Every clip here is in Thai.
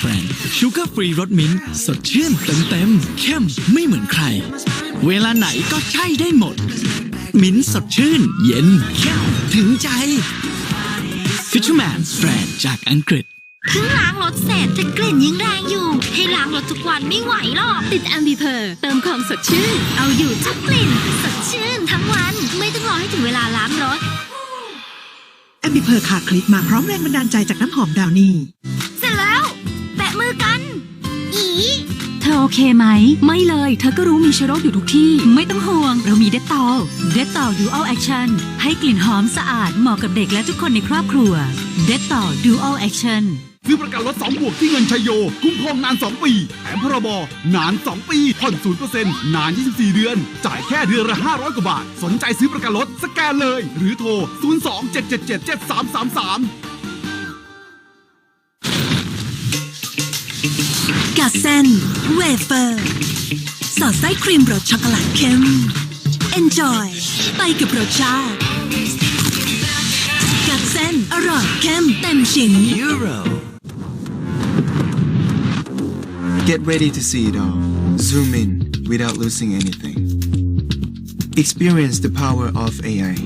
ฟรีรสมิ้นท์สดชื่นเต็มเต็มๆเข้มไม่เหมือนใคร เวลาไหนก็ใช่ได้หมด มิ้นท์สดชื่น เย็นเข้มถึงใจ Fisherman แบรนด์จากอังกฤษเพิ่งล้างรถเสร็จแต่กลิ่นยังแรงอยู่ ให้ล้างรถทุกวันไม่ไหวหรอก ติดแอมบิเพอร์เติมความสดชื่น เอาอยู่ทุกกลิ่น สดชื่นทั้งวัน ไม่ต้องรอให้ถึงเวลาล้างรถแอมบิเพอร์คาคลิกมาพร้อมแรงบันดาลใจจากน้ำหอมดาวนี่ มือกัน อี เธอโอเคไหม ไม่เลย เธอก็รู้มีเชื้อโรคอยู่ทุกที่ ไม่ต้องห่วง เรามีเดตตอลเดตตอลดูอัลแอคชั่นให้กลิ่นหอมสะอาดเหมาะกับเด็กและทุกคนในครอบครัวเดตตอลดูอัลแอคชั่นซื้อประกันรถ2บวกที่เงินชัยโย คุ้มครองนาน 2 ปี แถมพรบ นาน 2 ปีผ่อน0%นาน 24 เดือน จ่ายแค่เดือนละ 500 กว่าบาท สนใจซื้อประกันรถ สแกนเลย หรือโทร 02 กาเซนเวเฟอร์สอดไส้ครีมรสช็อกโกแลตเข้ม Enjoy ไปกับรสชาติกาเซนอร่อยเข้มเต็มชิ้น Get ready to see it all. Zoom in without losing anything. Experience the power of AI.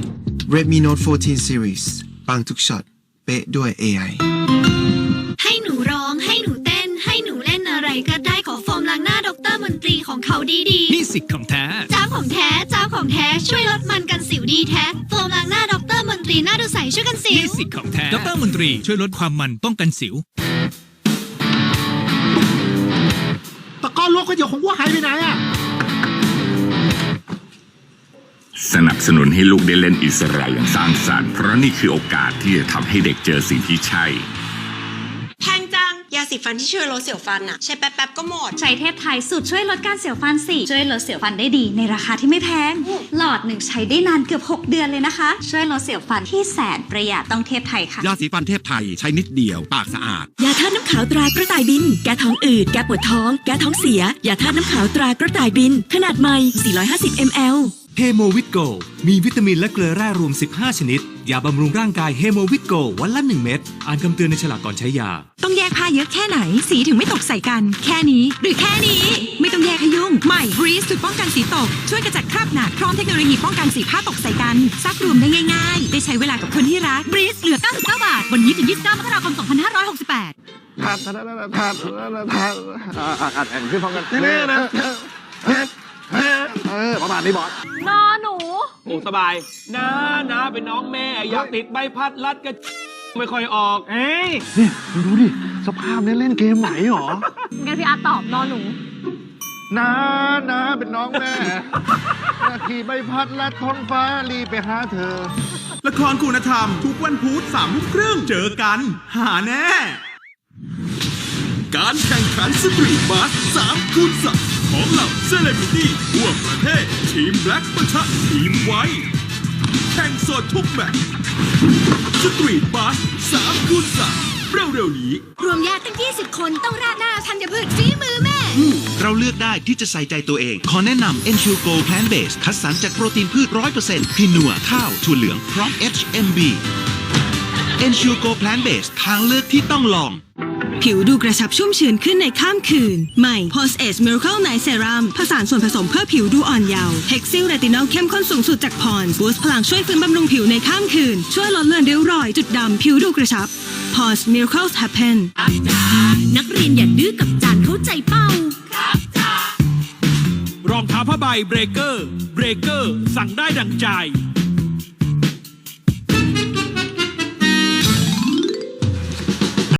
Redmi Note 14 series ปังทุกช็อตเป๊ะด้วย AI นี่สิทธิ์ของแท้ เจ้าของแท้เจ้าของแท้ช่วยลดมันกันสิวดีแท้โฟมล้างหน้าดรมนตรีหน้าดูใสช่วยกันสิวนี่สิทธิ์ของแท้ดรมนตรีช่วยลดความมันป้องกันสิว ตะกร้อโลกก็เดี๋ยวของว่าหายไปไหนอะ สนับสนุนให้ลูกได้เล่นอิสระอย่างสร้างสรรค์เพราะนี่คือโอกาสที่จะทำให้เด็กเจอสิ่งที่ใช่แพงจังยาสีฟันที่ช่วยลดเสียวฟันอะใช้แป๊บๆก็หมด ใช้เทพไทยสูตรช่วยลดการเสียวฟันสิช่วยลดเสียวฟันได้ดีในราคาที่ไม่แพง หลอดหนึ่งใช้ได้นานเกือบ 6 เดือนเลยนะคะ ช่วยลดเสียวฟันที่แสนประหยัดต้องเทพไทยค่ะ ยาสีฟันเทพไทยใช้นิดเดียว ปากสะอาด ยาธาตุน้ำขาวตรากระต่ายบิน แก้ท้องอืด แก้ปวดท้อง แก้ท้องเสีย ยาธาตุน้ำขาวตรากระต่ายบิน ขนาดใหม่ 450 ml เฮโมวิตโกมีวิตามินและเกลือแร่รวม 15 ชนิด ยาบำรุงร่างกายเฮโมวิตโกวันละ 1 เม็ด อ่านคำเตือนในฉลากก่อนใช้ยา ต้องแยกผ้าเยอะแค่ไหน สีถึงไม่ตกใส่กัน แค่นี้ หรือแค่นี้ ไม่ต้องแยกให้ยุ่ง ใหม่ Breeze สูตรป้องกันสีตก ช่วยกระจัดคราบหนาพร้อมเทคโนโลยีป้องกันสีผ้าตกใส่กัน ซักรวมได้ง่ายๆ ได้ใช้เวลากับคนที่รัก Breeze เหลือ 99 บาท วันนี้ถึง 29 มกราคม 2568ทานทานทานทานทานอ่านแอนขึ้นพร้อมกันแน่ๆนะ เออประมาณนี้บอสนอหนู โอ้สบายน้าน้าเป็นน้องแม่อยากติดใบพัดรัดก็ไม่ค่อยออก เอ้ยนี่ดูดิสภาพนี้เล่นเกมไหนหรองั้นพี่อาร์ตอบนอหนู น้าน้าเป็นน้องแม่ขี่ใบพัดลัดท้องฟ้ารีบไปหาเธอ ละครคุณธรรม ทุกวันพุธสามทุ่มครึ่งเจอกัน หาแน่ การแข่งขันสตรีทบาสสามคูณสั ของเหล่าเซเลบริตี้ทั่วประเทศ ทีมแบล็กปะทะทีมไวท์แข่งสดทุกแมตช์สตรีทบาสสามคูณสามเร็วๆนี้ รวมญาติตั้ง 20 คนต้องราดหน้าธัญพืชฝีมือแม่ เราเลือกได้ที่จะใส่ใจตัวเอง ขอแนะนำ Ensure Go Plant Based คัดสรรจากโปรตีนพืช 100%พินัวข้าวถั่วเหลืองพร้อม HMB Ensure Go Plant Based ทางเลือกที่ต้องลอง ผิวดูกระชับชุ่มชื้นขึ้นในข้ามคืน ใหม่ Post Age Miracle Night Serum ผสานส่วนผสมเพื่อผิวดูอ่อนเยาว์ Hexil Retinol เข้มข้นสูงสุดจากพรบูสต์พลังช่วยฟื้นบำรุงผิวในข้ามคืน ช่วยลดเลือนริ้วรอยจุดดำผิวดูกระชับ Pause Miracles Happen นักเรียนอย่าดื้อกับจานเข้าใจเป้ารองเท้าผ้าใบเบรกเกอร์ เบรกเกอร์ สั่งได้ดังใจ